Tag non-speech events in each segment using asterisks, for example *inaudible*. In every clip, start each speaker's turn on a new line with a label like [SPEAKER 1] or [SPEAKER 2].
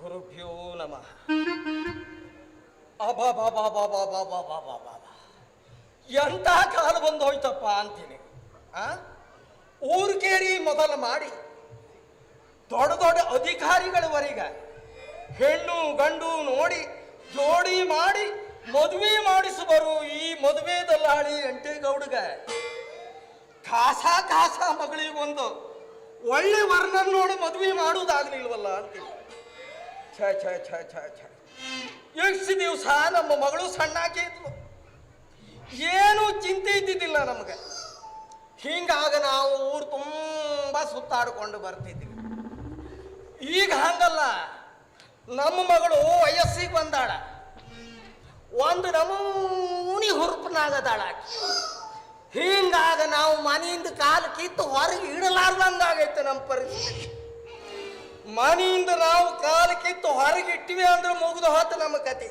[SPEAKER 1] ಗುರುಭ್ಯೋ ನಮಃ. ಎಂಥ ಕಾಲ ಬಂದು ಹೋಯ್ತಪ್ಪ ಅಂತೀನಿ. ಆ? ಊರ್ಗೇರಿ ಮೊದಲು ಮಾಡಿ. ದೊಡ್ಡ ದೊಡ್ಡ ಅಧಿಕಾರಿಗಳವರೆಗೆ ಹೆಣ್ಣು, ಗಂಡು ನೋಡಿ, ಜೋಡಿ ಮಾಡಿ, ಮದುವೆ ಮಾಡಿಸುವರು ಈ ಮದುವೆ ದಲ್ಲಾಳಿ ಎಂಟೇಗೌಡಗ. ಖಾಸ ಖಾಸ ಮಗಳಿಗೊಂದು ಒಳ್ಳೆ ವರ್ಣನ್ ನೋಡಿ, ಮದುವೆ ಮಾಡುವುದಾಗಲಿಲ್ವಲ್ಲ ಅಂತೀನಿ. ಛ ಛ ಛ ಛ ಛ. ಎಷ್ಟು ದಿವಸ ನಮ್ಮ ಮಗಳು ಸಣ್ಣಾಕಿ ಇದ್ಲು ಏನು ಚಿಂತೆ ಇದ್ದಿದ್ದಿಲ್ಲ ನಮಗೆ. ಹಿಂಗಾಗ ನಾವು ಊರು ತುಂಬ ಸುತ್ತಾಡ್ಕೊಂಡು ಬರ್ತಿದ್ವಿ. ಈಗ ಹಂಗಲ್ಲ. ನಮ್ಮ ಮಗಳು ವಯಸ್ಸಿಗೆ ಬಂದಾಳ. ಒಂದು ನಮೂನಿ ಹುರುಪನಾಗದಾಳ. ಹಿಂಗಾಗ ನಾವು ಮನೆಯಿಂದ ಕಾಲು ಕಿತ್ತು ಹೊರಗೆ ಇಡಲಾರ್ದಂಗಾಗೈತೆ ನಮ್ಮ ಪರಿಸ್ಥಿತಿ. ಮನೆಯಿಂದ ನಾವು ಕಾಲು ಕಿತ್ತು ಹೊರಗೆ ಇಟ್ಟಿವಿ ಅಂದ್ರೆ ಮುಗಿದು ಹೊತ್ತು ನಮ್ಮ ಕತೆ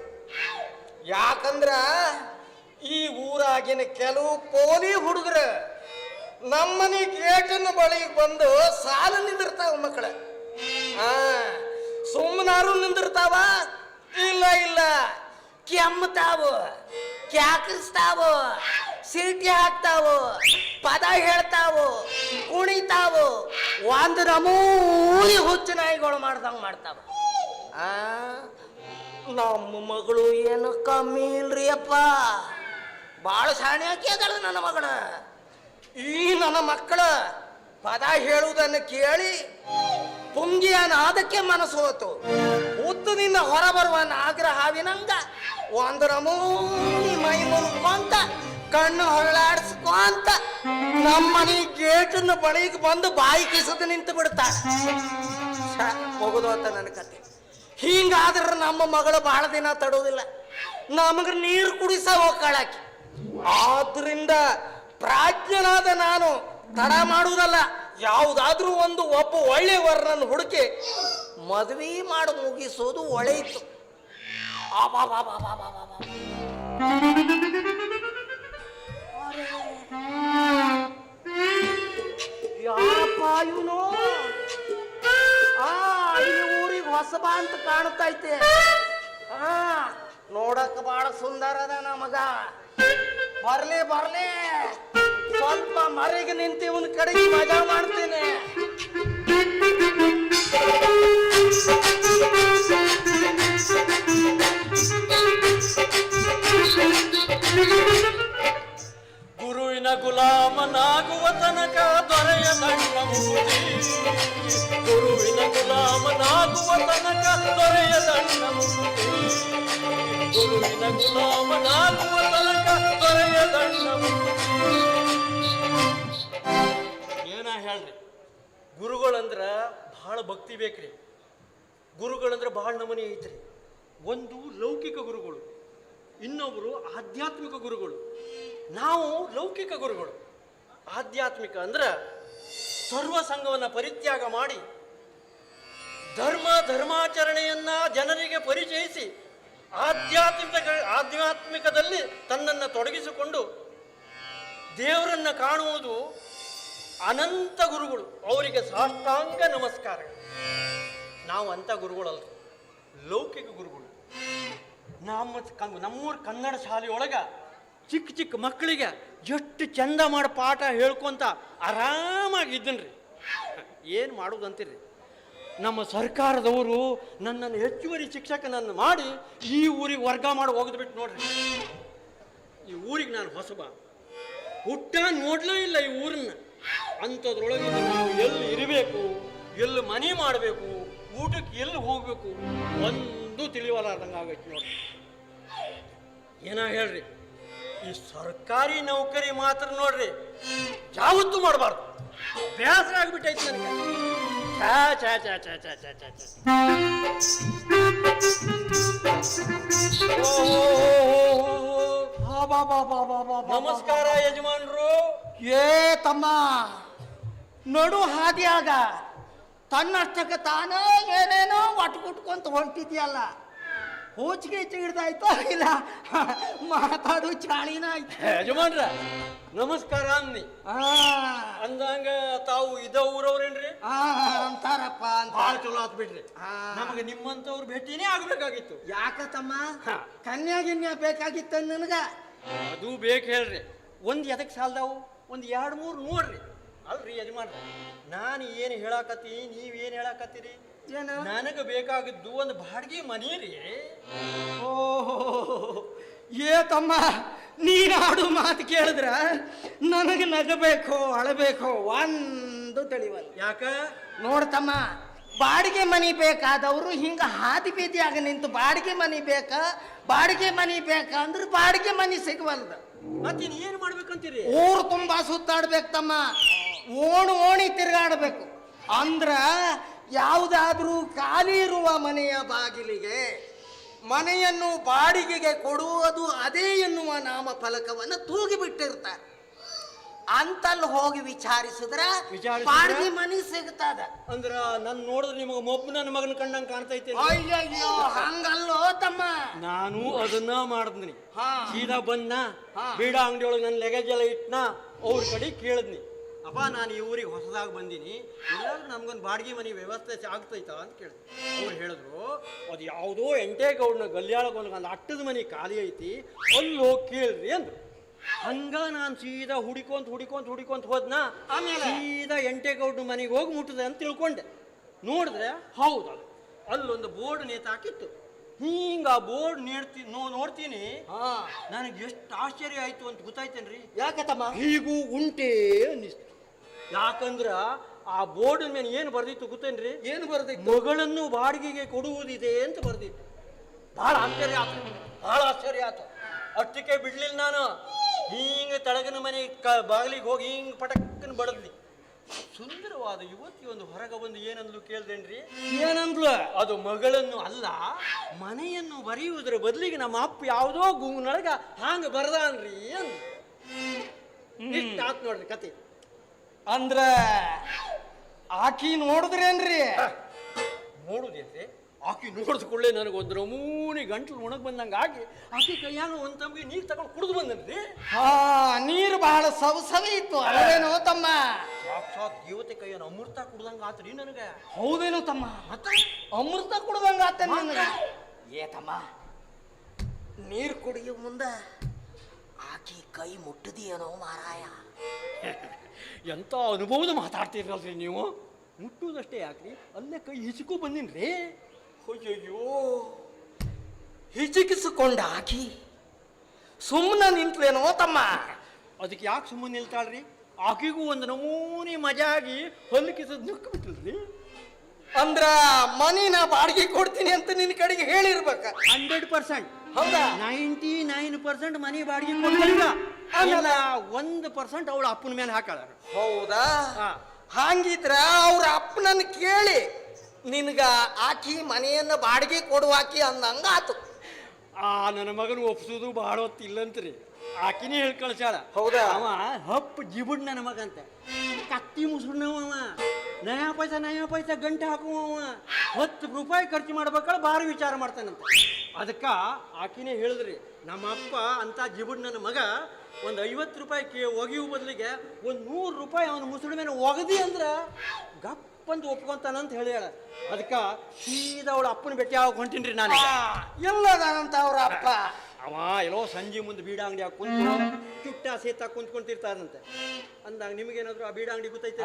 [SPEAKER 1] ಯಾಕಂದ್ರ ಈ ಊರಾಗಿನ ಕೆಲವು ಪೋಲಿ ಹುಡುಗರು ನಮ್ಮನೆ ಗೇಟನ್ನು ಬಳಿಗೆ ಬಂದು ಸಾಲ ನಿಂದಿರ್ತಾವ ಮಕ್ಕಳ. ಸುಮ್ಮನಾರು ನಿಂದಿರ್ತಾವ? ಇಲ್ಲ ಇಲ್ಲ. ಕೆಮ್ಮತಾವ, ಕ್ಯಾಕರಿಸ್ತಾವು. ಸೀಟಿ ಹಾಕ್ತಾವು, ಪದ ಹೇಳ್ತಾವು, ಕುಣಿತಾವು, ಒಂದು ನಮೂನಿ ಹುಚ್ಚು ನಾಯಿಗಳು ಮಾಡ್ದಂಗೆ ಮಾಡ್ತಾವ. ನಮ್ಮ ಮಗಳು ಏನು ಕಮ್ಮಿ ಇಲ್ರಿ ಅಪ್ಪ. ಭಾಳ ಶಾಣೆ ಹಾಕಿದಳ ನನ್ನ ಮಗಳ ಈ ನನ್ನ ಮಕ್ಕಳ ಪದ ಹೇಳುವುದನ್ನು ಕೇಳಿ ಪುಂಗಿಯ ನಾದಕ್ಕೆ ಮನಸ್ಸು ಹೋತು. ಉತ್ತದಿಂದ ಹೊರ ಬರುವ ನಾಗರ ಹಾವಿನಂಗ ಒಂದು ನಮೂನಿ ಮೈ ಮುರುಕೊಂತ ಕಣ್ಣು ಹೊರಳಾಡಿಸ್ಕೊಂತ ನಮ್ಮನೆ ಗೇಟಿನ ಬಳಿಗೆ ಬಂದು ಬಾಯಿ ಕಿಸದ ನಿಂತು ಬಿಡ್ತಾಳ. ಅಂತ ನನ್ನ ಕತೆ. ಹಿಂಗಾದ್ರೆ ನಮ್ಮ ಮಗಳು ಬಹಳ ದಿನ ತಡೋದಿಲ್ಲ. ನಮಗೆ ನೀರು ಕುಡಿಸ ಹೋಗ್ಕಾಳಾಕಿ ಆದ್ರಿಂದ ಪ್ರಾಜ್ಞನಾದ ನಾನು ತಡ ಮಾಡುವುದಲ್ಲ. ಯಾವುದಾದ್ರೂ ಒಂದು ಒಬ್ಬ ಒಳ್ಳೆ ವರ್ಣನ ಹುಡುಕಿ ಮದುವೆ ಮಾಡಿ ಮುಗಿಸೋದು ಒಳೆಯಿತು ಆಬಾಬಾಬಾಬಾಬಾಬಾ. ಹೊಸಬ ಅಂತ ಕಾಣ್ತೈತೆ. ಆ, ನೋಡಕ್ ಬಹಳ ಸುಂದರ ಅದ ನಮಗ ಬರ್ಲಿ ಬರ್ಲಿ. ಸ್ವಲ್ಪ ಮರಿಗೆ ನಿಂತಿ ಇವನ್ ಕಡೆಗೆ ಮಜಾ ಮಾಡ್ತೀನಿ.
[SPEAKER 2] ಗುಲಾಮನಾಗುವ ತನಕ ದೊರೆಯ ಸಣ್ಣ ಮುಗುದಿ ಗುರುವಿನ ಗುಲಾಮನಾಗುವ ತನಕ ದೊರೆಯ ಸಣ್ಣ ಮುಗುದಿ ಗುರುವಿನ ಗುಲಾಮನಾಗುವ ತನಕ ದೊರೆಯ ಸಣ್ಣ ಏನ ಹೇಳ್ರಿ? ಗುರುಗಳಂದ್ರ ಬಹಳ ಭಕ್ತಿ ಬೇಕ್ರಿ. ಗುರುಗಳಂದ್ರ ಬಹಳ ನಮೂನೆ ಐತ್ರಿ. ಒಂದು ಲೌಕಿಕ ಗುರುಗಳು ಇನ್ನೊಬ್ಬರು ಆಧ್ಯಾತ್ಮಿಕ ಗುರುಗಳು. ನಾವು ಲೌಕಿಕ ಗುರುಗಳು. ಆಧ್ಯಾತ್ಮಿಕ ಅಂದ್ರೆ ಸರ್ವ ಸಂಘವನ್ನು ಪರಿತ್ಯಾಗ ಮಾಡಿ ಧರ್ಮ, ಧರ್ಮಾಚರಣೆಯನ್ನ ಜನರಿಗೆ ಪರಿಚಯಿಸಿ ಆಧ್ಯಾತ್ಮಿಕ ಆಧ್ಯಾತ್ಮಿಕದಲ್ಲಿ ತನ್ನನ್ನು ತೊಡಗಿಸಿಕೊಂಡು ದೇವರನ್ನ ಕಾಣುವುದು ಅನಂತ ಗುರುಗಳು. ಅವರಿಗೆ ಸಾಷ್ಟಾಂಗ ನಮಸ್ಕಾರ ನಾವು ಅಂಥ ಗುರುಗಳಲ್ಲ. ಲೌಕಿಕ ಗುರುಗಳು. ನಮ್ಮ ನಮ್ಮೂರ ಕನ್ನಡ ಶಾಲೆಯೊಳಗ ಚಿಕ್ಕ ಚಿಕ್ಕ ಮಕ್ಕಳಿಗೆ ಎಷ್ಟು ಚಂದ ಮಾಡಿ ಪಾಠ ಹೇಳ್ಕೊಂತ ಆರಾಮಾಗಿ ಇದ್ದನ್ರಿ. ಏನು ಮಾಡೋದಂತೀರಿ? ನಮ್ಮ ಸರ್ಕಾರದವರು ನನ್ನನ್ನು ಹೆಚ್ಚುವರಿ ಶಿಕ್ಷಕನನ್ನು ಮಾಡಿ ಈ ಊರಿಗೆ ವರ್ಗ ಮಾಡಿ ಹೋಗಿದ್ಬಿಟ್ಟು ನೋಡ್ರಿ. ಈ ಊರಿಗೆ ನಾನು ಹೊಸಬ ಹುಟ್ಟ ನೋಡ್ಲೇ ಇಲ್ಲ ಈ ಊರನ್ನ. ಅಂಥದ್ರೊಳಗೆ ನಾವು ಎಲ್ಲಿ ಇರಬೇಕು, ಎಲ್ಲಿ ಮನೆ ಮಾಡಬೇಕು, ಊಟಕ್ಕೆ ಎಲ್ಲಿ ಹೋಗಬೇಕು ಒಂದು ತಿಳಿವಲಾರ್ದಂಗೆ ಆಗೈತಿ ನೋಡ್ರಿ. ಏನ ಹೇಳ್ರಿ? ಈ ಸರ್ಕಾರಿ ನೌಕರಿ ಮಾತ್ರ ನೋಡ್ರಿ. ಯಾವತ್ತು ಮಾಡಬಾರ್ದು. ಬೇಸರ ಆಗ್ಬಿಟ್ಟೈತಿ ನನಗೆ. ಚಾ ಚಾ ಚಾ ಚಾ ಚಾ ಚಾ. ನಮಸ್ಕಾರ ಯಜಮಾನ್ರು.
[SPEAKER 1] ಏ ತಮ್ಮ. ನಡು ಹಾದಿಯಾಗ. ತನ್ನಷ್ಟಕ್ಕೆ ತಾನೇ ಏನೇನೋ ಒಟ್ಟು ಕುಟ್ಕೊಂತ ಹೊಂಟಿದ್ಯಲ್ಲ ಹೂಚಿಗೆ ಹಿಡ್ದಾಯ್ತೋ ಇಲ್ಲ. ಮಾತಾಡು ಚಾಳಿನ ಆಯ್ತು.
[SPEAKER 2] ಯಜಮಾನ್ರ ನಮಸ್ಕಾರ ಅನ್ನಿ ಅಂದಂಗ ತಾವು ಇದ ಊರವ್ರೇನ್ರಿ?
[SPEAKER 1] ಆ, ಅಂತಾರಪ್ಪ ಅಂತ.
[SPEAKER 2] ಬಹಳ ಚಲೋ ಆತ್ ಬಿಡ್ರಿ.
[SPEAKER 1] ಹಾ.
[SPEAKER 2] ನಮಗೆ ನಿಮ್ಮಂತವ್ರ ಭೇಟಿನೇ ಆಗ್ಬೇಕಾಗಿತ್ತು.
[SPEAKER 1] ಯಾಕ ತಮ್ಮ
[SPEAKER 2] ಹಾ.
[SPEAKER 1] ಕನ್ಯಾ ಗಿನ್ಯಾ ಬೇಕಾಗಿತ್ತ ನನಗ?
[SPEAKER 2] ಅದು ಬೇಕು ಹೇಳ್ರಿ. ಒಂದ್ ಎದಕ್ ಸಾಲ್ದಾವು? ಒಂದ್ ಎರಡ್ ಮೂರ್ ನೋಡ್ರಿ. ಅಲ್ರಿ ಯಜಮಾನ್ರ ನಾನು ಏನು ಹೇಳಾಕತ್ತಿ ನೀವ್ ಏನ್ ಹೇಳಾಕತ್ತೀರಿ?
[SPEAKER 1] ಏನು?
[SPEAKER 2] ನನಗೆ ಬೇಕಾಗಿದ್ದು ಒಂದು ಬಾಡಿಗೆ ಮನೆ ರೀ.
[SPEAKER 1] ಓಹೋ ಏ ತಮ್ಮ ನೀನು ಆಡು ಮಾತು ಕೇಳಿದ್ರ ನನಗೆ ನಗಬೇಕು ಅಳಬೇಕು ಒಂದು ತಿಳಿವಲ್ಲ.
[SPEAKER 2] ಯಾಕ?
[SPEAKER 1] ನೋಡ್ತಮ್ಮ ಬಾಡಿಗೆ ಮನಿ ಬೇಕಾದವರು ಹಿಂಗ ಹಾದಿ ಬೀದಿಯಾಗ ನಿಂತು ಬಾಡಿಗೆ ಮನಿ ಬೇಕಾ ಬಾಡಿಗೆ ಮನಿ ಬೇಕಾ ಅಂದ್ರೆ ಬಾಡಿಗೆ ಮನಿ ಸಿಗವಲ್ದು.
[SPEAKER 2] ಮತ್ತಿನ್ ಏನ್ ಮಾಡ್ಬೇಕಂತೀರಿ?
[SPEAKER 1] ಊರು ತುಂಬಾ ಸುತ್ತಾಡ್ಬೇಕು ತಮ್ಮ. ಓಣು ಓಣಿ ತಿರುಗಾಡಬೇಕು. ಅಂದ್ರ ಯಾವುದಾದ್ರೂ ಖಾಲಿ ಇರುವ ಮನೆಯ ಬಾಗಿಲಿಗೆ ಮನೆಯನ್ನು ಬಾಡಿಗೆಗೆ ಕೊಡುವುದು ಅದೇ ಎನ್ನುವ ನಾಮ ಫಲಕವನ್ನು ತೂಗಿ ಬಿಟ್ಟಿರ್ತಾರೆ ಅಂತಲ್ಲಿ ಹೋಗಿ ವಿಚಾರಿಸಿದ್ರೆ
[SPEAKER 2] ವಿಚಾರಿಸಿದ್ರ?
[SPEAKER 1] ಮನಿ ಸಿಗ್ತದ.
[SPEAKER 2] ಅಂದ್ರ ನನ್ ನೋಡಿದ್ರೆ ನಿಮಗೆ ಮೊಬ್ ನನ್ನ ಮಗನ ಕಂಡಂಗ್ ಕಾಣ್ತೈತೆ
[SPEAKER 1] ಅಯ್ಯಯ್ಯೋ ಹಂಗಲ್ಲೋ ತಮ್ಮ.
[SPEAKER 2] ನಾನು ಅದನ್ನ ಮಾಡಿದ್ನಿ.
[SPEAKER 1] ಹಾ.
[SPEAKER 2] ಸೀದಾ ಬಂದ್ನ
[SPEAKER 1] ಹಾ.
[SPEAKER 2] ಬೀಡ ಅಂಗಡಿ ಒಳಗೆ ನನ್ನ ಲಗೇಜ್ ಎಲ್ಲ ಇಟ್ನ ಅವ್ರ ಕಡೆ ಕೇಳಿದ್ನಿ. ಅಪ್ಪ ನಾನು ಈ ಊರಿಗೆ ಹೊಸದಾಗಿ ಬಂದೀನಿ. ಎಲ್ಲಾದ್ರೂ ನಮ್ಗೊಂದು ಬಾಡಿಗೆ ಮನೆ ವ್ಯವಸ್ಥೆ ಆಗ್ತೈತಾ ಅಂತ ಕೇಳಿದೆ. ಅವ್ರು ಹೇಳಿದ್ರು ಅದು ಯಾವುದೋ ಎಂಟೇಗೌಡನ ಗಲ್ಯಾಳಗೊಂದು ಒಂದು ಅಟ್ಟದ ಮನೆ ಖಾಲಿ ಐತಿ ಅಲ್ಲಿ ಹೋಗಿ ಕೇಳ್ರಿ ಅಂದ್ರು. ಹಂಗ ನಾನು ಸೀದಾ ಹುಡಿಕೊಂತ ಹುಡಿಕೊಂತ ಹುಡಿಕೊಂತ ಹೋದ್ನ
[SPEAKER 1] ಆಮೇಲೆ?
[SPEAKER 2] ಸೀದಾ ಎಂಟೇಗೌಡನ ಮನೆಗೆ ಹೋಗಿ ಮುಟ್ಟದೆ ಅಂತ ತಿಳ್ಕೊಂಡೆ. ನೋಡಿದ್ರೆ ಹೌದು ಅದು. ಅಲ್ಲೊಂದು ಬೋರ್ಡ್ ನೇತಾಕಿತ್ತು ಹಿಂಗ ಆ ಬೋರ್ಡ್ ನೀಡ್ತಿ ನೋ ನೋಡ್ತೀನಿ. ನನಗೆ ಎಷ್ಟು ಆಶ್ಚರ್ಯ ಆಯ್ತು ಅಂತ ಗೊತ್ತಾಯ್ತೇನ್ರಿ?
[SPEAKER 1] ಯಾಕತ್ತಮ್ಮ? ತಮ್ಮ
[SPEAKER 2] ಹೀಗೂ ಉಂಟೆ ಅನ್ನಿಸ್ತು. ಯಾಕಂದ್ರ ಆ ಬೋರ್ಡ್ ಮೇಲೆ ಏನು ಬರ್ದಿತ್ತು ಗೊತ್ತೇನ್ರಿ?
[SPEAKER 1] ಏನು ಬರ್ದಿತ್ತು?
[SPEAKER 2] ಮಗಳನ್ನು ಬಾಡಿಗೆಗೆ ಕೊಡುವುದಿದೆ ಅಂತ ಬರ್ದಿತ್ತು. ಬಹಳ ಆಶ್ಚರ್ಯ ಆತು. ಬಹಳ ಆಶ್ಚರ್ಯ ಆತು. ಅಷ್ಟಕ್ಕೆ ಬಿಡ್ಲಿಲ್ಲ ನಾನು. ಹಿಂಗ ತಳಗಿನ ಮನೆ ಕ ಬಾಗಿಲಿಗೆ ಹೋಗಿ ಹಿಂಗ್ ಪಟಕ್ಕನ್ ಬಡದ್ಲಿ. ಸುಂದರವಾದ ಯುವತಿ ಒಂದು ಹೊರಗೆ ಬಂದು ಏನಂದ್ಲು ಕೇಳ್ದೇನ್ರಿ?
[SPEAKER 1] ಏನಂದ್ಲು?
[SPEAKER 2] ಅದು ಮಗಳನ್ನು ಅಲ್ಲ ಮನೆಯನ್ನು ಬರೆಯುವುದರ ಬದಲಿಗೆ ನಮ್ಮ ಅಪ್ಪ ಯಾವುದೋ ಗುಂಗ್ನೊಳಗ ಹಾಂಗ ಬರ್ದಾನ್ರಿ ಅಂದ್ ಇಷ್ಟ ಆತ್ ನೋಡ್ರಿ ಕತೆ.
[SPEAKER 1] ಅಂದ್ರ ಆಕಿ ನೋಡಿದ್ರೇನ್ರಿ?
[SPEAKER 2] ನೋಡುದೇನ್ರಿ? ಆಕಿ ನೋಡಿದ್ಕೊಳ್ಳೆ ಕೂಡಲೇ ನನಗೆ ಒಂದು ನಮೂನಿ ಗಂಟ್ಲು ಒಣಗ್ ಬಂದಂಗೆ ಆಗಿ ಆಕಿ ಕೈಯಾಗ ಒಂದು ತಂಬಿಗೆ ನೀರು ತಗೊಂಡು ಕುಡಿದು ಬಂದನ್ರಿ.
[SPEAKER 1] ಹಾ ನೀರು ಬಹಳ ಸವಸವಿ ಇತ್ತು ಅಲ್ವೇನೋ ತಮ್ಮ?
[SPEAKER 2] ಸಾಕ್ಷಾತ್ ದೇವತೆ ಕೈಯನ್ನು ಅಮೃತ ಕುಡ್ದಂಗ ಆತ್ರಿ ನನಗೆ.
[SPEAKER 1] ಹೌದೇನೋ ತಮ್ಮ?
[SPEAKER 2] ಮತ್ತೆ?
[SPEAKER 1] ಅಮೃತ ಕುಡ್ದಂಗ ಆತ ನಿನಗೆ? ಏ ತಮ್ಮ ನೀರು ಕುಡಿಯೋ ಮುಂದೆ ಆಕಿ ಕೈ ಮುಟ್ಟದಿಯೇನೋ ಮಾರಾಯ.
[SPEAKER 2] ಎಂತ ಅನುಭವದ ಮಾತಾಡ್ತೀರಲ್ರಿ ನೀವು? ಮುಟ್ಟುವುದಷ್ಟೇ ಯಾಕ್ರಿ? ಅಲ್ಲೇ ಕೈ ಹಿಚಕೂ ಬಂದಿನ್ರಿ?
[SPEAKER 1] ಅಯ್ಯಯ್ಯೋ. ಹಿಚಿಕಿಸಿಕೊಂಡ ಆಕಿ ಸುಮ್ಮನೆ ನಿಂತ್ಲೇನೋ ತಮ್ಮ.
[SPEAKER 2] ಅದಕ್ಕೆ ಯಾಕೆ ಸುಮ್ಮನೆ ನಿಲ್ತಾಳ್ರಿ? ಆಕಿಗೂ ಒಂದು ನಮೂನಿ ಮಜಾ ಆಗಿ ಹಲ್ಲು ಕಿಸದ್ ಅಂದ್ರ ಬಿಟ್ಟಿಲ್ರಿ
[SPEAKER 1] ಅಂದ್ರ ಮನಿನ ಬಾಡಿಗೆ ಕೊಡ್ತೀನಿ ಅಂತ ನಿನ್ನ ಕಡೆಗೆ ಹೇಳಿರ್ಬೇಕ.
[SPEAKER 2] Hundred percent.
[SPEAKER 1] ಹೌದಾ?
[SPEAKER 2] ನೈಂಟಿ ನೈನ್ ಪರ್ಸೆಂಟ್ ಮನಿ ಬಾಡಿಗೆ ಕೊಡ್ತೀನಿ
[SPEAKER 1] ಆಮೇಲೆ?
[SPEAKER 2] ಒಂದು ಪರ್ಸೆಂಟ್ ಅವಳ ಅಪ್ಪನ ಮೇಲೆ ಹಾಕಾಳ.
[SPEAKER 1] ಹೌದಾ?
[SPEAKER 2] ಹಾ.
[SPEAKER 1] ಹಂಗಿದ್ರ ಅವ್ರ ಅಪ್ಪನನ್ನ ಕೇಳಿ ನಿನ್ಗ ಆಕಿ ಮನೆಯನ್ನ ಬಾಡಿಗೆ ಕೊಡುವಾಕಿ ಅಂದಂಗ ಆತು.
[SPEAKER 2] ಆ ನನ್ನ ಮಗನ ಒಪ್ಸೋದು ಬಹಳ ಹೊತ್ತಿಲ್ಲಂತ್ರಿ ಆಕಿನೇ ಹೇಳಿ ಕಳ್ಸ್ಯಾಳ
[SPEAKER 1] ಹೌದಾ?
[SPEAKER 2] ಅವ ಹಪ್ ಜಿಬುಡ್ ನನ್ನ ಮಗಂತ. ಕತ್ತಿ ಮುಸುಡ್ನವ ಅವ ನಯಾ ಪೈಸ ನಯಾ ಪೈಸಾ ಗಂಟೆ ಹಾಕುವ ಹತ್ತು ರೂಪಾಯಿ ಖರ್ಚು ಮಾಡ್ಬೇಕಾದ್ರೆ ಭಾರಿ ವಿಚಾರ ಮಾಡ್ತಾನಂತ. ಅದಕ್ಕ ಆಕಿನೇ ಹೇಳಿದ್ರಿ ನಮ್ಮ ಅಪ್ಪ ಅಂತ ಜಿಬುಡ್ ನನ್ನ ಮಗ ಒಂದು ಐವತ್ತು ರೂಪಾಯಿ ಕೆ ಒಗೆಯುವ ಬದಲಿಗೆ ಒಂದು ನೂರು ರೂಪಾಯಿ ಅವನ ಮುಸುಡಿ ಮೇಲೆ ಒಗದಿ ಅಂದ್ರ ಗಪ್ಪಂತ ಒಪ್ಕೊಂತಾನಂತ ಹೇಳ್ಯಾಳ ಅದಕ್ಕ ಸೀದಾ ಅವಳ ಅಪ್ಪನ ಭೇಟಿ ಆಗ ಹೊಂಟಿನ್ರಿ ನಾನು
[SPEAKER 1] ಎಲ್ಲದಾನಂತ ಅವ್ರ ಅಪ್ಪ.
[SPEAKER 2] ಅವ ಎಲ್ಲೋ ಸಂಜೆ ಮುಂದೆ ಬೀಡ ಅಂಗಡಿ ಕುಂತು ಚುಟ್ಟ ಸೇತ ಕುಂತ್ಕೊಂತಿರ್ತಾರಂತೆ ಅಂದಾಗ ನಿಮಗೇನಾದ್ರು ಆ ಬೀಡ ಅಂಗಡಿ ಗೊತ್ತೈತೆ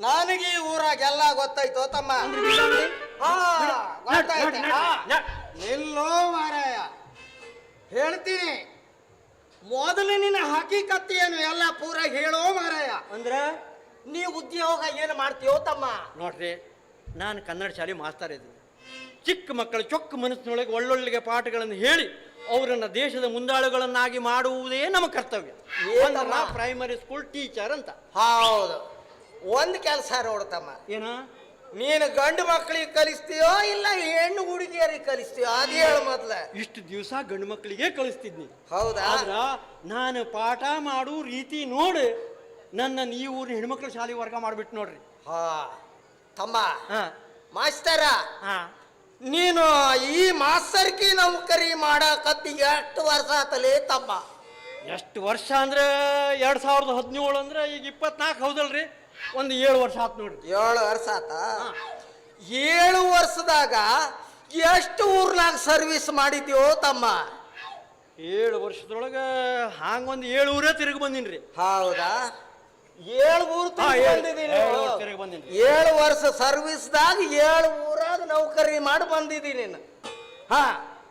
[SPEAKER 1] ನನಗೆ ಈ ಊರಾಗ ಎಲ್ಲ ಗೊತ್ತಾಯ್ತು ತಮ್ಮ. ನಿಲ್ಲೋ ಮಾರಾಯ. ಹೇಳ್ತೀನಿ. ಮೊದಲು ನಿನ್ನ ಹಕೀಕತ್ ಏನು ಎಲ್ಲ ಪೂರ ಹೇಳೋ ಮಾರಾಯ.
[SPEAKER 2] ಅಂದ್ರ?
[SPEAKER 1] ನೀ ಉದ್ಯೋಗ ಏನು ಮಾಡ್ತೀಯೋ ತಮ್ಮ.
[SPEAKER 2] ನೋಡ್ರಿ ನಾನು ಕನ್ನಡ ಶಾಲೆ ಮಾಸ್ತಾರ ಇದ್ದೀನಿ. ಚಿಕ್ಕ ಮಕ್ಕಳು ಚೊಕ್ಕ ಮನಸ್ಸಿನೊಳಗೆ ಒಳ್ಳೊಳ್ಳೆಗೆ ಪಾಠಗಳನ್ನು ಹೇಳಿ ಅವರನ್ನು ದೇಶದ ಮುಂದಾಳುಗಳನ್ನಾಗಿ ಮಾಡುವುದೇ ನಮ್ಮ ಕರ್ತವ್ಯ.
[SPEAKER 1] ಏನಮ್ಮ?
[SPEAKER 2] ಪ್ರೈಮರಿ ಸ್ಕೂಲ್ ಟೀಚರ್ ಅಂತ.
[SPEAKER 1] ಹೌದು. ಒಂದು ಕೆಲಸ ನೋಡ್ತಮ್ಮ
[SPEAKER 2] ಏನ?
[SPEAKER 1] ನೀನು ಗಂಡು ಮಕ್ಕಳಿಗೆ ಕಲಿಸ್ತೀಯೋ ಇಲ್ಲ ಹೆಣ್ಣು ಹುಡುಗಿಯರಿಗೆ ಕಲಿಸ್ತೀಯೋ? ಅದು ಹೇಳು ಮೊದ್ಲ.
[SPEAKER 2] ಇಷ್ಟು ದಿವಸ ಗಂಡು ಮಕ್ಕಳಿಗೆ ಕಳಿಸ್ತಿದ್ನಿ
[SPEAKER 1] ಹೌದಾ?
[SPEAKER 2] ಆದ್ರ ನಾನು ಪಾಠ ಮಾಡು ರೀತಿ ನೋಡಿ ನನ್ನ ಈ ಊರಿನ ಹೆಣ್ಮಕ್ಳು ಶಾಲೆ ವರ್ಗ ಮಾಡ್ಬಿಟ್ಟು ನೋಡ್ರಿ.
[SPEAKER 1] ಹಾ ತಮ್ಮ
[SPEAKER 2] ಹಾ.
[SPEAKER 1] ಮಾಸ್ತರ
[SPEAKER 2] ಹಾ.
[SPEAKER 1] ನೀನು ಈ ಮಾಸ್ತರ್ಕಿ ನೌಕರಿ ಮಾಡಕತ್ತಿ ಎಷ್ಟು ವರ್ಷ ಆತಲೇ ತಮ್ಮ?
[SPEAKER 2] ಎಷ್ಟು ವರ್ಷ ಅಂದ್ರೆ ಎರಡ್ ಸಾವಿರದ ಹದಿನೇಳು ಅಂದ್ರೆ ಈಗ ಇಪ್ಪತ್ನಾಲ್ಕು ಹೌದಲ್ರಿ? ಒಂದು ಏಳು ವರ್ಷ ಆತ್ ನೋಡ್ರಿ.
[SPEAKER 1] ಏಳು ವರ್ಷ ಆತ? ಏಳು ವರ್ಷದಾಗ ಎಷ್ಟು ಊರ್ನಾಗ ಸರ್ವಿಸ್ ಮಾಡಿದ್ಯೋ ತಮ್ಮ?
[SPEAKER 2] ಏಳು ವರ್ಷದೊಳಗೆ ಹಾಂಗೊಂದು ಏಳು ಊರೇ ತಿರುಗಿ ಬಂದಿನ್ರಿ.
[SPEAKER 1] ಹೌದಾ? ಏಳು ಊರು
[SPEAKER 2] ಏಳು-.
[SPEAKER 1] ವರ್ಷ ಸರ್ವಿಸ್ದಾಗ ಏಳು ಊರಾಗ ನೌಕರಿ ಮಾಡಿ ಬಂದಿದ್ದೀನಿ ಹಾ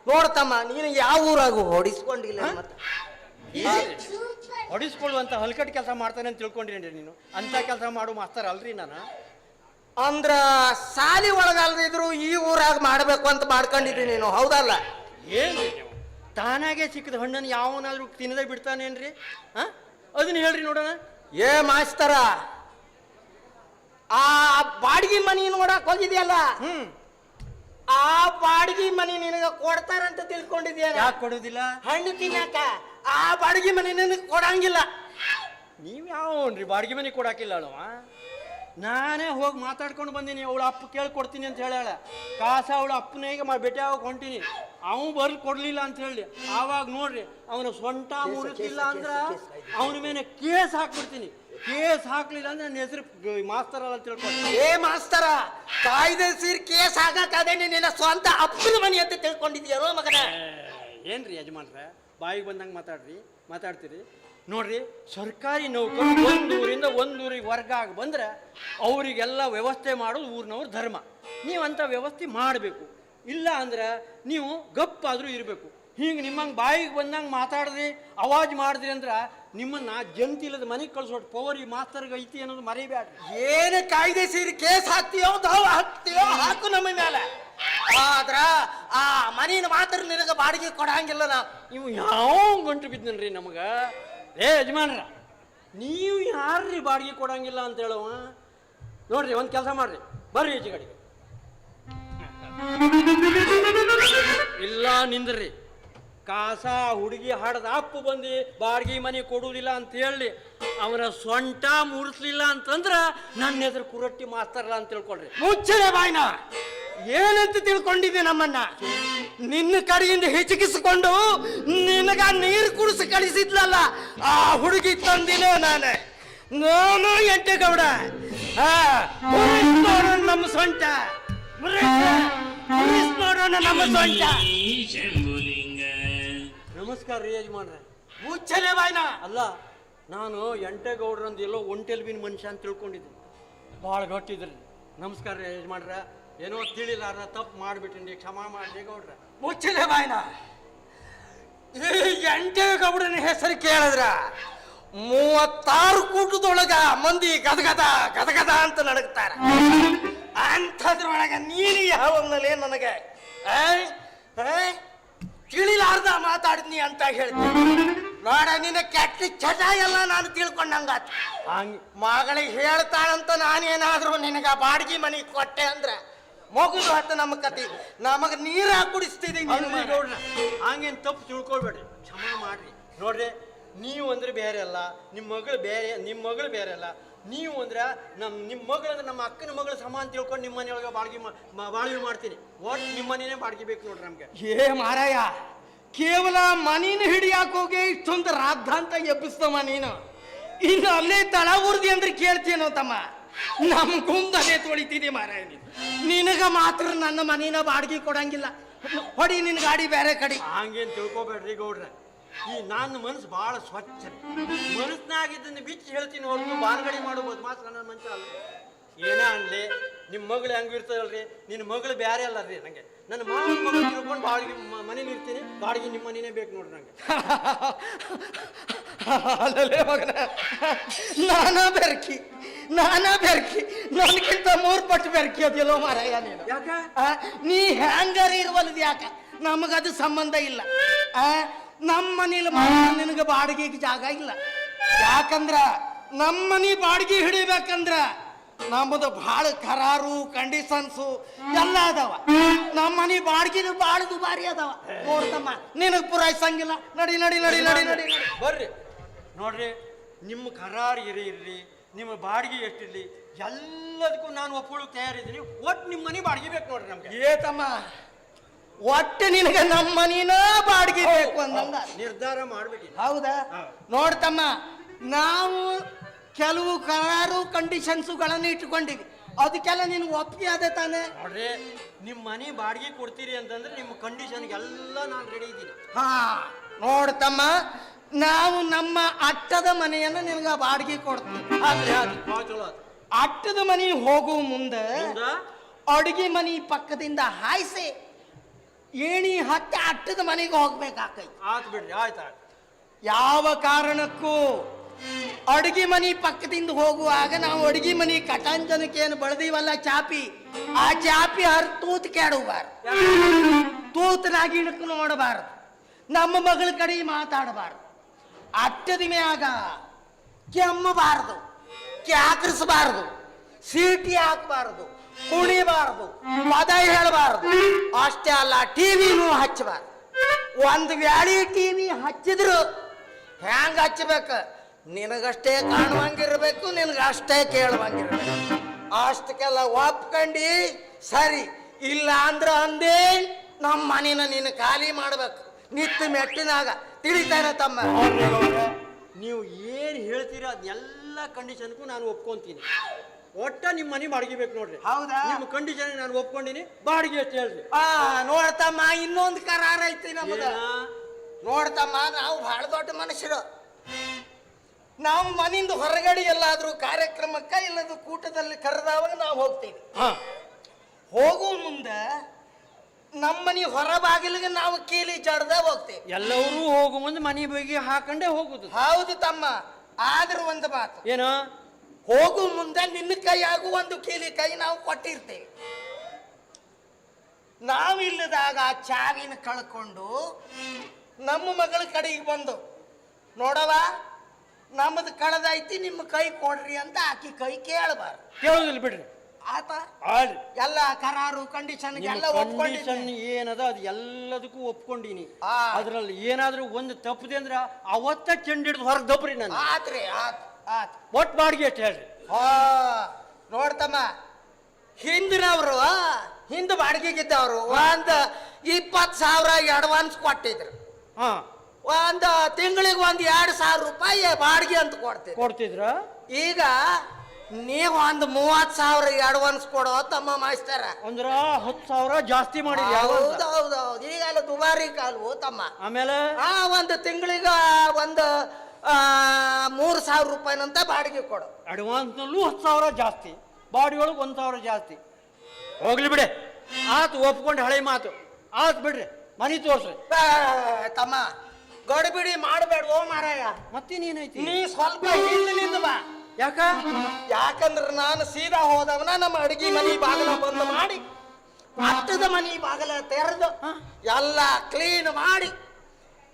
[SPEAKER 1] ನೋಡ್ತಮ್ಮ ನೀನು ಯಾವ ಊರಾಗ ಹೊಡಿಸ್ಕೊಂಡಿಲ್ಲ ಮತ್ತೆ.
[SPEAKER 2] ಹೊಡಿಸ್ಕೊಳ್ಳುವಂತ ಹಲ್ಕಟ್ ಕೆಲಸ ಮಾಡ್ತಾನೆ ಅಂತ ತಿಳ್ಕೊಂಡಿರೇನ್ರಿ ನೀನು. ಅಂತ ಕೆಲಸ ಮಾಡು ಮಾಸ್ತರ್ ಅಲ್ರಿ ನಾನು.
[SPEAKER 1] ಅಂದ್ರ ಸಾಲಿ ಒಳಗಲ್ದಿದ್ರು ಈ ಊರಾಗ ಮಾಡ್ಬೇಕು ಅಂತ ಮಾಡ್ಕೊಂಡಿದ್ದೀನಿ ನೀನು ಹೌದಲ್ಲ?
[SPEAKER 2] ಏನು ತಾನಾಗೆ ಸಿಕ್ಕಿದ ಹಣ್ಣನ್ನು ಯಾವನಾದ್ರೂ ತಿನ್ನದೆ ಬಿಡ್ತಾನೇನ್ರಿ? ಹಾ? ಅದನ್ನ ಹೇಳ್ರಿ ನೋಡೋಣ.
[SPEAKER 1] ಏ ಮಾಸ್ತರ ಆ ಬಾಡಿಗೆ ಮನಿ ನೋಡಕ್ ಹೋಗಿದ್ಯಲ್ಲ?
[SPEAKER 2] ಹ್ಮ್.
[SPEAKER 1] ಆ ಬಾಡಿಗೆ ಮನಿ ನಿನಗ ಕೊಡ್ತಾರಂತ ತಿಳ್ಕೊಂಡಿದ್ಯಾ
[SPEAKER 2] ಯಾಕೆ ಕೊಡೋದಿಲ್ಲ?
[SPEAKER 1] ಹಣ್ಣು ತಿನ್ನಕ ಆ ಬಾಡಿಗೆ ಮನಿ ನಿನಗೆ ಕೊಡಂಗಿಲ್ಲ.
[SPEAKER 2] ನೀವ್ ಯಾವನ್ರಿ? ಬಾಡಿಗೆ ಮನೆ ಕೊಡಾಕಿಲ್ಲ ಅಳವ ನಾನೇ ಹೋಗಿ ಮಾತಾಡ್ಕೊಂಡು ಬಂದೀನಿ ಅವಳ ಅಪ್ಪ ಕೇಳ್ಕೊಡ್ತೀನಿ ಅಂತ ಹೇಳ ಕಾಸ ಅವಳ ಅಪ್ಪನಿಗೆ ಮಾ ಭೇಟಿ ಆಗೋಕೆ ಹೊಂಟೀನಿ. ಅವನು ಬರ್ಲಿ ಕೊಡ್ಲಿಲ್ಲ ಅಂತ ಹೇಳಿ. ಆವಾಗ ನೋಡ್ರಿ ಅವನ ಸೊಂಟ ಮುರಿತಿಲ್ಲ ಅಂದ್ರ ಅವನ ಮೇಲೆ ಕೇಸ್ ಹಾಕ್ಬಿಡ್ತೀನಿ. ಕೇಸ್ ಹಾಕ್ಲಿಲ್ಲ ಅಂದ್ರೆ ನನ್ನ ಹೆಸರು ಮಾಸ್ತರ ಅಲ್ಲ ತಿಳ್ಕೊಂಡು
[SPEAKER 1] ಏ ಮಾಸ್ತರ ಕಾಯ್ದೆ ಸೀರ್ ಕೇಸ್ ಹಾಕಕ್ ಅದೇನೆ ನಿನ್ನ ಸ್ವಂತ ಅಪ್ಪನ ಮನಿ ಅಂತ ತಿಳ್ಕೊಂಡಿದ್ಯಾರೋ ಮಗನ.
[SPEAKER 2] ಏನ್ರಿ ಯಜಮಾನ್ರ ಬಾಯಿಗೆ ಬಂದಂಗೆ ಮಾತಾಡ್ರಿ ಮಾತಾಡ್ತೀರಿ. ನೋಡ್ರಿ, ಸರ್ಕಾರಿ ನೌಕರು ಒಂದು ಒಂದೂರಿಗೆ ವರ್ಗ ಆಗಿ ಬಂದ್ರೆ ಅವರಿಗೆಲ್ಲ ವ್ಯವಸ್ಥೆ ಮಾಡೋದು ಊರಿನವ್ರ ಧರ್ಮ. ನೀವು ಅಂಥ ವ್ಯವಸ್ಥೆ ಮಾಡಬೇಕು. ಇಲ್ಲ ಅಂದ್ರೆ ನೀವು ಗಪ್ಪಾದರೂ ಇರಬೇಕು. ಹಿಂಗೆ ನಿಮ್ಮಂಗೆ ಬಾಯಿಗೆ ಬಂದಂಗೆ ಮಾತಾಡಿದ್ರಿ ಅವಾಜ್ ಮಾಡಿದ್ರಿ ಅಂದ್ರೆ ನಿಮ್ಮನ್ನ ಇಲ್ಲದ ಮನೆಗೆ ಕಳ್ಸೋಟ್ ಪವರ್ ಈ ಮಾಸ್ತರ್ಗೆ ಐತಿ ಅನ್ನೋದು ಮರಿಬೇಡ್ರಿ
[SPEAKER 1] ಏನೇ ಕಾಯ್ದೆ ಸೇರಿ ಕೇಸ್ ಹಾಕ್ತೀಯೋ, ದಾವ ಹಾಕ್ತೀಯೋ, ಹಾಕು ನಮ್ಮ ಮೇಲೆ ಆದ್ರ ಆ ಮನೇನ ಮಾತ್ರ ನಿನಗೆ ಬಾಡಿಗೆ ಕೊಡಂಗಿಲ್ಲ ನಾ
[SPEAKER 2] ಇವು ಯಾವ ಗಂಟು ಬಿದ್ದನ್ರಿ ನಮಗ? ಏ, ಯಜಮಾನ್ರ, ನೀವು ಯಾರ್ರಿ ಬಾಡಿಗೆ ಕೊಡಂಗಿಲ್ಲ ಅಂತ ಹೇಳುವ ನೋಡ್ರಿ, ಒಂದು ಕೆಲಸ ಮಾಡ್ರಿ. ಬರ್ರಿ ಈಚೆ ಕಡೆಗೆ. ಇಲ್ಲ, ನಿಂದ್ರಿ. ಕಾಸ, ಹುಡುಗಿ ಹಾಡದ ಅಪ್ಪು ಬಂದು ಬಾಡಿಗೆ ಮನೆ ಕೊಡುವುದಿಲ್ಲ ಅಂತ ಹೇಳಿ ಅವರ ಸೊಂಟ ಮೂಡಿಸ್ಲಿಲ್ಲ ಅಂತಂದ್ರ ನನ್ನ ಹೆಸರು ಕುರಟ್ಟಿ ಮಾಸ್ತಾರಲ್ಲ ಅಂತ ತಿಳ್ಕೊಳ್ರಿ.
[SPEAKER 1] ಮುಚ್ಚನೆ ಬಾಯ್ನ ಏನಂತ ತಿಳ್ಕೊಂಡಿದ್ದೆ ನಮ್ಮನ್ನ? ನಿನ್ನ ಕಡೆಯಿಂದ ಹೆಚ್ಚಿಸಿಕೊಂಡು ನಿನಗ ನೀರು ಕುಡಿಸಿ ಕಳಿಸಿದ್ಲಲ್ಲ ಆ ಹುಡುಗಿ ತಂದಿನೇ ನಾನೇ. ನಾನು ಎಂಟೆ ಗೌಡ. ನೋಡೋಣ ನಮ್ಮ ಸೊಂಟ ನೋಡೋಣ ನಮ್ಮ ಸೊಂಟ
[SPEAKER 2] ನಮಸ್ಕಾರ ರೀ ಯಜಮಾನ್ರೆ.
[SPEAKER 1] ಮುಚ್ಚನೆ ಬಾಯ್ನ.
[SPEAKER 2] ಅಲ್ಲ ನಾನು ಎಂಟೆ ಗೌಡ್ರಂದು ಎಲ್ಲೋ ಒಂಟೆಲ್ಬಿನ ಮನುಷ್ಯ ಅಂತ ತಿಳ್ಕೊಂಡಿದ್ದೆ ಭಾಳ ಗಟ್ಟಿದ್ರಿ. ನಮಸ್ಕಾರ ರೀ ಯಜಮಾನ್ರ. ಏನೋ ತಿಳಿಲಾರ ತಪ್ಪು ಮಾಡಿಬಿಟ್ಟಿನಿ ಕ್ಷಮಾ ಮಾಡಿ ಗೌಡ್ರ.
[SPEAKER 1] ಮುಚ್ಚಿದೆ ಬಾಯ್ನ. ಈ ಎಂಟೆ ಗೌಡನ ಹೆಸರು ಕೇಳಿದ್ರ ಮೂವತ್ತಾರು ಕೂಟದೊಳಗ ಮಂದಿ ಗದಗದ ಗದಗದ ಅಂತ ನಡಗ್ತಾರ. ಅಂಥದ್ರೊಳಗ ನೀನು ಯಾವ ನನಗೆ? ತಿಳಿಲಾರ್ದ ಮಾತಾಡಿದ್ನಿ ಅಂತ ಹೇಳ್ತೀನಿ ನೋಡ ನಿನ್ನ ಕೆಟ್ಟ ಚಟ ಎಲ್ಲ ನಾನು ತಿಳ್ಕೊಂಡಂಗ
[SPEAKER 2] ಹಂಗೆ.
[SPEAKER 1] ಮಗಳಿಗೆ ಹೇಳ್ತಾಳಂತ ನಾನೇನಾದ್ರೂ ನಿನಗ ಬಾಡಿಗೆ ಮನೆ ಕೊಟ್ಟೆ ಅಂದ್ರ ಮಗುದು ಹತ್ತ ನಮ್ಮ ಕತಿ. ನಮಗ ನೀರ
[SPEAKER 2] ನೀನು ನೋಡ್ರಿ ಹಂಗೇನು ತಪ್ಪು ತಿಳ್ಕೊಳ್ಬೇಡ್ರಿ. ಕ್ಷಮ ಮಾಡ್ರಿ. ನೋಡ್ರಿ ನೀವು ಅಂದ್ರೆ ಬೇರೆ ಅಲ್ಲ ನಿಮ್ಮ ಮಗಳು ಬೇರೆ ನಿಮ್ಮ ಮಗಳು ಬೇರೆ ಅಲ್ಲ. ನೀವು ಅಂದ್ರೆ ನಮ್ಮ ನಿಮ್ಮ ಮಗಳು ಅಂದ್ರೆ ನಮ್ಮ ಅಕ್ಕನ ಮಗಳು ಸಮ ಅಂತ ತಿಳ್ಕೊಂಡು ನಿಮ್ಮ ಮನೆಯೊಳಗೆ ಬಾಳ್ಗಿ ಬಾಳ್ಗಿ ಮಾಡ್ತೀನಿ. ಒಟ್ಟು ನಿಮ್ಮ ಮನೇನೆ ಬಾಡ್ಗಿ ಬೇಕು ನೋಡ್ರಿ ನಮ್ಗೆ.
[SPEAKER 1] ಏ ಮಾರಾಯ ಕೇವಲ ಮನೀನ ಹಿಡಿಯಾಕ ಹೋಗಿ ಇಷ್ಟೊಂದು ರಾದ್ಧಾಂತ ಎಬ್ಬಿಸ್ತಮ್ಮ ನೀನು ಇನ್ನು ಅಲ್ಲೇ ತಳ ಉರ್ದಿ ಅಂದ್ರೆ ಕೇಳ್ತೀನೋ ತಮ್ಮ. ನಮ್ ಕುಂದನೆ ತೊಳಿತೀನಿ ಮಾರಾಯ ನೀನು ನಿನಗ ಮಾತ್ರ ನನ್ನ ಮನೇನ ಬಾಡಿಗೆ ಕೊಡಂಗಿಲ್ಲ. ಹೊಡಿ ನಿನ್ ಗಾಡಿ ಬೇರೆ ಕಡೆ.
[SPEAKER 2] ಹಂಗೇನ್ ತಿಳ್ಕೊಬೇಡ್ರಿ ಗೌಡ್ರ. ಈ ನನ್ನ ಮನಸ್ಸು ಬಹಳ ಸ್ವಚ್ಛ. ಮನಸ್ಸಿನಾಗಿದ್ದನ್ನು ಬಿಚ್ಚಿ ಹೇಳ್ತೀನಿ ಹೊರತು ಬಾರ್ಗಡಿ ಮಾಡಬಹುದು ಮಾತ್ರ ನನ್ನ ಮನುಷ್ಯ ಅಲ್ಲ. ಏನೇ ಅನ್ಲಿ ನಿಮ್ಮ ಮಗಳು ಹೆಂಗ್ ಇರ್ತದಲ್ರಿ ನಿನ್ನ ಮಗಳು ಬೇರೆ ಅಲ್ಲ ರೀ ನನಗೆ ನನ್ನ ಮಾವನ ಮಗಳು ತಿಳ್ಕೊಂಡು ಬಾಡಿಗೆ ಮನೇಲಿ ಇರ್ತೀನಿ. ಬಾಡಿಗೆ ನಿಮ್ಮ ಮನೇನೇ ಬೇಕು ನೋಡ್ರಿ ನಂಗೆ. *laughs*
[SPEAKER 1] ನಾನಾ ಬೆರ್ಕಿ. ನಾನಾ ಬೆರ್ಕಿ ನನಗಿಂತ ಮೂರ್ ಪಟ್ಟು ಬೆರ್ಕಿ ಅದಿಲ್ಲೋ ಮಾರಾಯ ನೀನು.
[SPEAKER 2] ಯಾಕ?
[SPEAKER 1] ಆ, ನೀ ಹ್ಯಾಂಗರ್ ಇರುವಲ್ದು ಯಾಕ? ನಮಗದು ಸಂಬಂಧ ಇಲ್ಲ. ಆ, ನಮ್ಮ ಮನೇಲಿ ಮಾತ್ರ ನಿನಗೆ ಬಾಡಿಗೆಗೆ ಜಾಗ ಇಲ್ಲ. ಯಾಕಂದ್ರ ನಮ್ಮ ಮನಿ ಬಾಡಿಗೆ ಹಿಡಿಬೇಕಂದ್ರ ನಮ್ಮದು ಭಾಳ ಕರಾರು ಕಂಡೀಷನ್ಸು ಎಲ್ಲ ಅದಾವ. ನಮ್ಮ ಮನೆ ಬಾಡಿಗೆ ಭಾಳ ದುಬಾರಿ ಅದಾವ. ನೋಡ್ತಮ್ಮ ನಿನಗೆ ಪೂರೈಸಂಗಿಲ್ಲ ನಡಿ ನಡಿ ನಡಿ ನಡಿ ನಡಿ. ನಡಿ.
[SPEAKER 2] ಬರ್ರಿ. ನೋಡ್ರಿ ನಿಮ್ಮ ಕರಾರ್ ಇರಿ ಇರ್ರಿ ನಿಮ್ಮ ಬಾಡಿಗೆ ಎಷ್ಟಿರಲಿ? ಎಲ್ಲದಕ್ಕೂ ನಾನು ಒಪ್ಕೊಳ್ಳೋಕೆ ತಯಾರಿದ್ದೀನಿ. ಒಟ್ಟು ನಿಮ್ಮ ಮನೆ ಬಾಡಿಗೆ ಬೇಕು ನೋಡ್ರಿ ನಮ್ಗೆ.
[SPEAKER 1] ಏ ತಮ್ಮ ಒಟ್ಟು ನಿನಗೆ ನಮ್ಮ ಮನಿನ ಬಾಡಿಗೆ ಬೇಕು ಅಂದಂಗ
[SPEAKER 2] ನಿರ್ಧಾರ ಮಾಡ್ಬಿಡಿ.
[SPEAKER 1] ಹೌದಾ?
[SPEAKER 2] ಹಾ.
[SPEAKER 1] ನೋಡ್ತಮ್ಮ ನಾವು ಕೆಲವು ಕರಾರು ಕಂಡೀಷನ್ಸುಗಳನ್ನು ಇಟ್ಕೊಂಡಿವಿ ಅದಕ್ಕೆಲ್ಲ ನಿನ್ ಒಪ್ಪಿಗೆ ಅದೇ ತಾನೆ?
[SPEAKER 2] ನೋಡ್ರಿ ನಿಮ್ಮ ಮನೆ ಬಾಡಿಗೆ ಕೊಡ್ತೀರಿ ಅಂತಂದ್ರೆ ನಿಮ್ಮ ಕಂಡೀಷನ್ಗೆಲ್ಲ ನಾನು ರೆಡಿ ಇದ್ದೀನಿ.
[SPEAKER 1] ಹಾ ನೋಡ್ತಮ್ಮ ನಾವು ನಮ್ಮ ಅಟ್ಟದ ಮನೆಯನ್ನು ನಿನಗ ಬಾಡಿಗೆ ಕೊಡ್ತೀವಿ.
[SPEAKER 2] ಆದ್ರೆ ಅದು ಭಾಳ
[SPEAKER 1] ಅಟ್ಟದ ಮನೆ ಹೋಗುವ ಮುಂದೆ ಅಡುಗೆ ಮನೆ ಪಕ್ಕದಿಂದ ಹಾಯಿಸಿ ಏಣಿ ಹತ್ತಿ ಅಟ್ಟದ ಮನೆಗೆ ಹೋಗ್ಬೇಕಾಕೈತಿ.
[SPEAKER 2] ಆತು ಬಿಡ್ರಿ ಆಯ್ತು
[SPEAKER 1] ಯಾವ ಕಾರಣಕ್ಕೂ ಅಡುಗೆ ಮನೆ ಪಕ್ಕದಿಂದ ಹೋಗುವಾಗ ನಾವು ಅಡುಗೆ ಮನೆ ಕಟಾಂಜನಕ್ಕೆ ಏನು ಬಳದಿವಲ್ಲ ಚಾಪಿ ಆ ಚಾಪಿ ಹರ್ ತೂತ್ ಕೆಡಬಾರ್ದು. ತೂತನಾಗಿ ಇಣಕ್ ನೋಡಬಾರದು. ನಮ್ಮ ಮಗಳ ಕಡೆ ಮಾತಾಡಬಾರ್ದು. ಅಟ್ಟದ ಮ್ಯಾಗ ಕೆಮ್ಮಬಾರದು ಕ್ಯಾಕರಿಸಬಾರದು ಸೀಟಿ ಹಾಕಬಾರದು, ಕುಣಿಬಾರದು ಪದ ಹೇಳಬಾರದು. ಅಷ್ಟೇ ಅಲ್ಲ, ಟಿವಿನೂ ಹಚ್ಚಬಾರ್ದು. ಒಂದು ವ್ಯಾಳಿ ಟಿವಿ ಹಚ್ಚಿದ್ರು ಹ್ಯಾಂಗ ಹಚ್ಚಬೇಕು? ನಿನಗಷ್ಟೇ ಕಾಣುವಂಗಿರ್ಬೇಕು, ನಿನಗಷ್ಟೇ ಕೇಳುವಂಗಿರ್ಬೇಕು. ಅಷ್ಟಕ್ಕೆಲ್ಲ ಒಪ್ಕಂಡು, ಸರಿ ಇಲ್ಲ ಅಂದ್ರೆ ಅಂದೇ ನಮ್ಮ ಮನೇನ ನೀನು ಖಾಲಿ ಮಾಡ್ಬೇಕು. ನಿತ್ತು ಮೆಟ್ಟಿನಾಗ ತಿಳಿತಾನೆ ತಮ್ಮ.
[SPEAKER 2] ನೋಡ್ರಿ ಗೌಡ್ರೆ, ನೀವು ಏನು ಹೇಳ್ತೀರ ಅದನ್ನೆಲ್ಲ ಕಂಡೀಷನ್ಗೂ ನಾನು ಒಪ್ಕೊಂತೀನಿ. ಒಟ್ಟ ನಿಮ್ಮ ಮನೆ ಬಾಡಿಗೆ ಬೇಕು ನೋಡ್ರಿ.
[SPEAKER 1] ಹೌದಾ?
[SPEAKER 2] ನಿಮ್ಮ ಕಂಡೀಷನ್ ನಾನು ಒಪ್ಕೊಂಡಿನಿ ಬಾಡಿಗೆ ಎಷ್ಟು ಹೇಳ್ರಿ.
[SPEAKER 1] ಆ ನೋಡ್ತಮ್ಮ ಇನ್ನೊಂದು ಕರಾರ ಐತಿ
[SPEAKER 2] ನಮ್ಗೆ?
[SPEAKER 1] ನೋಡ್ತಮ್ಮ ನಾವು ಬಹಳ ದೊಡ್ಡ ಮನುಷ್ಯರು. ನಾವು ಮನಿಂದ ಹೊರಗಡೆ ಎಲ್ಲಾದ್ರೂ ಕಾರ್ಯಕ್ರಮಕ್ಕ ಇಲ್ಲದ ಕೂಟದಲ್ಲಿ ಕರೆದಾವಾಗ ನಾವು ಹೋಗ್ತೀವಿ.
[SPEAKER 2] ಹಾ.
[SPEAKER 1] ಹೋಗುವ ಮುಂದೆ ನಮ್ಮನೆ ಹೊರ ಬಾಗಿಲಿಗೆ ನಾವು ಕೀಲಿ ಜಡ್ದ ಹೋಗ್ತೇವೆ.
[SPEAKER 2] ಎಲ್ಲರೂ ಹೋಗು ಮುಂದೆ ಮನೆ ಬಗ್ಗೆ ಹಾಕೊಂಡೆ ಹೋಗುದು.
[SPEAKER 1] ಹೌದು ತಮ್ಮ. ಆದ್ರೂ ಒಂದು ಮಾತು.
[SPEAKER 2] ಏನು?
[SPEAKER 1] ಹೋಗು ಮುಂದೆ ನಿನ್ನ ಕೈಯಾಗು ಒಂದು ಕೀಲಿ ಕೈ ನಾವು ಕೊಟ್ಟಿರ್ತೇವೆ. ನಾವಿಲ್ಲದಾಗ ಆ ಚಾವಿನ ಕಳ್ಕೊಂಡು ನಮ್ಮ ಮಗಳ ಕಡೆಗೆ ಬಂದು ನೋಡವ ನಮ್ಮದು ಕಳೆದೈತಿ ನಿಮ್ಮ ಕೈ ಕೊಡ್ರಿ ಅಂತ ಆಕಿ ಕೈ ಕೇಳಬಾರ್ದು.
[SPEAKER 2] ಕೇಳೋದಿಲ್ಲ ಬಿಡ್ರಿ.
[SPEAKER 1] ಆತ? ಎಲ್ಲ ಕರಾರು ಕಂಡೀಷನ್ ಎಲ್ಲ
[SPEAKER 2] ಕಂಡೀಷನ್
[SPEAKER 1] ಒಪ್ಕೊಂಡಿದ್ದೀನಿ
[SPEAKER 2] ಏನದ? ಅದು ಎಲ್ಲದಕ್ಕೂ ಒಪ್ಕೊಂಡಿನಿ.
[SPEAKER 1] ಆ.
[SPEAKER 2] ಅದ್ರಲ್ಲಿ ಏನಾದ್ರೂ ಒಂದು ತಪ್ಪದೆ ಅಂದ್ರೆ ಅವತ್ತ ಚೆಂಡು ಹಿಡಿದು ಹೊರಗೆ ದಬ್ರಿ ನಾನು
[SPEAKER 1] ಆತ್ರಿ ಆತ್ ಆತ್.
[SPEAKER 2] ಒಟ್ಟು ಬಾಡಿಗೆ ಎಷ್ಟು ಹೇಳ್ರಿ.
[SPEAKER 1] ಹಾ ನೋಡ್ತಮ್ಮ ಹಿಂದಿನವರು ಹಿಂದ ಬಾಡಿಗೆಗಿದ್ದವರು ಒಂದು ಇಪ್ಪತ್ತು ಸಾವಿರ ಅಡ್ವಾನ್ಸ್ ಕೊಟ್ಟಿದ್ರು.
[SPEAKER 2] ಹಾ.
[SPEAKER 1] ಒಂದು ತಿಂಗಳಿಗೆ ಒಂದು ಎರಡು ಸಾವಿರ ರೂಪಾಯಿ ಬಾಡಿಗೆ ಅಂತ ಕೊಡ್ತಿದ್ರು.
[SPEAKER 2] ಕೊಡ್ತಿದ್ರ?
[SPEAKER 1] ಈಗ ನೀವು ಒಂದು ಮೂವತ್ತು ಸಾವಿರ ಅಡ್ವಾನ್ಸ್ ಕೊಡೋ ತಮ್ಮ ಮಾಸ್ತರ.
[SPEAKER 2] ಅಂದ್ರ ಹತ್ತು ಸಾವಿರ ಜಾಸ್ತಿ ಮಾಡಿ
[SPEAKER 1] ಹೌದು ಹೌದು ಹೌದು ಈಗ ದುಬಾರಿ ಕಾಲು ತಮ್ಮ.
[SPEAKER 2] ಆಮೇಲೆ?
[SPEAKER 1] ಆ ಒಂದು ತಿಂಗಳಿಗ ಒಂದು ಮೂರು ಸಾವಿರ ರೂಪಾಯಿನಂತ ಬಾಡಿಗೆ ಕೊಡು.
[SPEAKER 2] ಅಡ್ವಾನ್ಸ್ನಲ್ಲೂ ಹತ್ತು ಸಾವಿರ ಜಾಸ್ತಿ. ಬಾಡಿ ಒಳಗೆ ಒಂದು ಸಾವಿರ ಜಾಸ್ತಿ. ಹೋಗ್ಲಿ ಬಿಡಿ. ಆತು ಒಪ್ಕೊಂಡು ಹಳೆ ಮಾತು. ಆತು ಬಿಡ್ರಿ. ಮನಿ ತೋರ್ಸ್ರಿ.
[SPEAKER 1] ತಮ್ಮ. ಗಡಿಬಿಡಿ ಮಾಡಬೇಡ ಓ ಮಾರಾಯ.
[SPEAKER 2] ಮತ್ತೆ ನೀನೈತಿ
[SPEAKER 1] ನೀ ಸ್ವಲ್ಪ ಹಿಂದಿನಿಂದ ಬಾ.
[SPEAKER 2] ಯಾಕ?
[SPEAKER 1] ಯಾಕಂದ್ರ ನಾನು ಸೀದಾ ಹೋದವನ ನಮ್ಮ ಅಡಿಗೆ ಮನಿ ಬಾಗಲ ಬಂದ್ ಮಾಡಿ ಹತ್ತದ ಮನಿ ಬಾಗಲ ತೆರೆದು ಎಲ್ಲ ಕ್ಲೀನ್ ಮಾಡಿ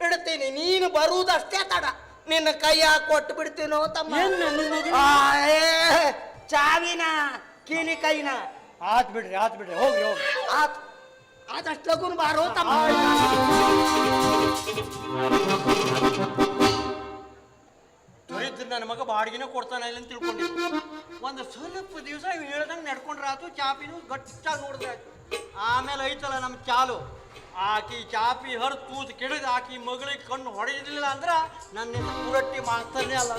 [SPEAKER 1] ಇಡ್ತೀನಿ. ನೀನು ಬರುವುದಷ್ಟೇ ತಡ. ನಿನ್ನ ಕೈಯ ಕೊಟ್ಟು ಬಿಡ್ತೀನೋ ತಮ್ಮ. ಚಾವಿನ ಕೀಲಿ ಕೈನ.
[SPEAKER 2] ಆತ್ ಬಿಡ್ರಿ ಆತ್ ಬಿಡ್ರಿ. ಹೋಗ್ರಿ ಹೋಗ್ರಿ.
[SPEAKER 1] ಆತ್ ಆದಷ್ಟು ಲಗುನ್ ಬಾರೋ ತಮ್ಮ.
[SPEAKER 2] ನನ್ನ ಮಗ ಬಾಡಿಗೆನ ಕೊಡ್ತಾನೆ ಇಲ್ಲ ಅಂತ ತಿಳ್ಕೊಂಡಿದ್ದು. ಒಂದು ಸ್ವಲ್ಪ ದಿವಸ ಇವ್ ಹೇಳ್ದಂಗೆ ನಡ್ಕೊಂಡ್ರೆ ಆತು ಚಾಪಿನೂ ಗಟ್ಟಾಗಿ ನೋಡಿದ್ರೆ ಆಮೇಲೆ ಐತಲ್ಲ ನಮ್ಮ ಚಾಲು. ಆಕಿ ಚಾಪಿ ಹರಿದು ತೂತು ಕೆಡದು ಆಕಿ ಮಗಳಿಗೆ ಕಣ್ಣು ಹೊಡೆಯಲಿಲ್ಲ ಅಂದ್ರೆ ನನ್ನ ಕುರಟ್ಟಿ ಮಾಡ್ತಾನೆ ಅಲ್ಲ.